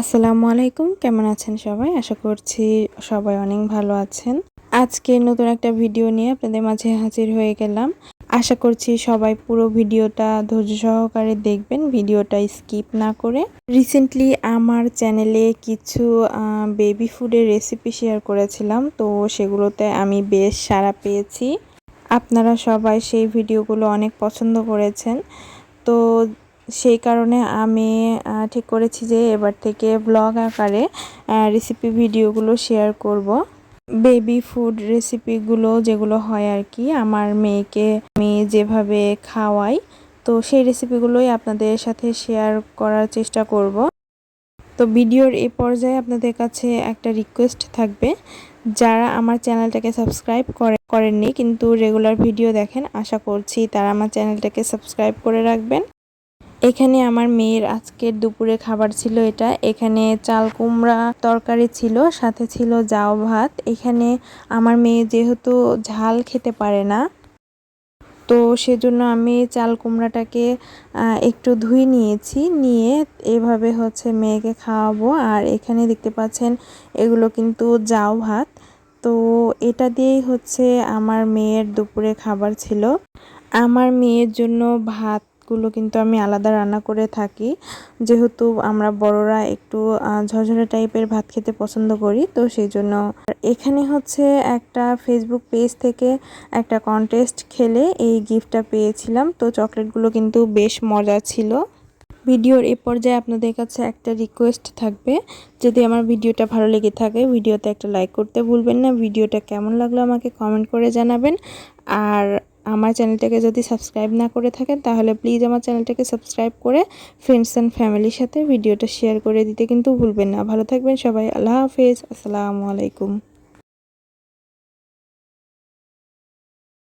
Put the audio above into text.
আসসালামু আলাইকুম, কেমন আছেন সবাই? আশা করছি সবাই অনেক ভালো আছেন। আজকে নতুন একটা ভিডিও নিয়ে আপনাদের মাঝে হাজির হয়ে গেলাম। আশা করছি সবাই পুরো ভিডিওটা ধৈর্য সহকারে দেখবেন, ভিডিওটা স্কিপ না করে। রিসেন্টলি আমার চ্যানেলে কিছু বেবি ফুডের রেসিপি শেয়ার করেছিলাম, তো সেগুলোতে আমি বেশ সাড়া পেয়েছি। আপনারা সবাই সেই ভিডিওগুলো অনেক পছন্দ করেছেন। তো সেই কারণে আমি ঠিক করেছি যে এবার থেকে ব্লগ আকারে রেসিপি ভিডিওগুলো শেয়ার করব। বেবি ফুড রেসিপিগুলো যেগুলো হয় আর কি, আমার মেয়েকে আমি যেভাবে খাওয়াই, তো সেই রেসিপিগুলোই আপনাদের সাথে শেয়ার করার চেষ্টা করব। তো ভিডিওর এ পর্যায়ে আপনাদের কাছে একটা রিকোয়েস্ট থাকবে, যারা আমার চ্যানেলটাকে সাবস্ক্রাইব করে, করেননি, কিন্তু রেগুলার ভিডিও দেখেন, আশা করছি তারা আমার চ্যানেলটাকে সাবস্ক্রাইব করে রাখবেন। এখানে আমার মেয়ের আজকের দুপুরে খাবার ছিল এটা। এখানে চাল কুমড়া তরকারি ছিল, সাথে ছিল জাও ভাত। এখানে আমার মেয়ে যেহেতু ঝাল খেতে পারে না, তো সেজন্য আমি চাল কুমড়াটাকে একটু ধুয়ে নিয়েছি। নিয়ে এভাবে হচ্ছে মেয়েকে খাওয়াবো। আর এখানে দেখতে পাচ্ছেন, এগুলো কিন্তু জাও ভাত। তো এটা দিয়েই হচ্ছে আমার মেয়ের দুপুরে খাবার ছিল। আমার মেয়ের জন্য ভাত গুলো কিন্তু আমি আলাদা রান্না করে থাকি। যেহেতু আমরা বড়রা একটু ঝরঝরে টাইপের ভাত খেতে পছন্দ করি, তো সেই জন্য। এখানে হচ্ছে একটা ফেসবুক পেজ থেকে একটা কন্টেস্ট খেলে এই গিফটটা পেয়েছিলাম, তো চকলেটগুলো কিন্তু বেশ মজা ছিল। ভিডিওর এ পর্যায়ে আপনাদের কাছে একটা রিকোয়েস্ট থাকবে, যদি আমার ভিডিওটা ভালো লেগে থাকে, ভিডিওতে একটা লাইক করতে ভুলবেন না, ভিডিওটা কেমন লাগল আমাকে কমেন্ট করে জানাবেন। আর আমার চ্যানেলটাকে যদি সাবস্ক্রাইব না করে থাকেন, তাহলে প্লিজ আমার চ্যানেলটাকে সাবস্ক্রাইব করে ফ্রেন্ডস অ্যান্ড ফ্যামিলির সাথে ভিডিওটা শেয়ার করে দিতে কিন্তু ভুলবেন না। ভালো থাকবেন সবাই। আল্লাহ হাফেজ। আসসালামু আলাইকুম।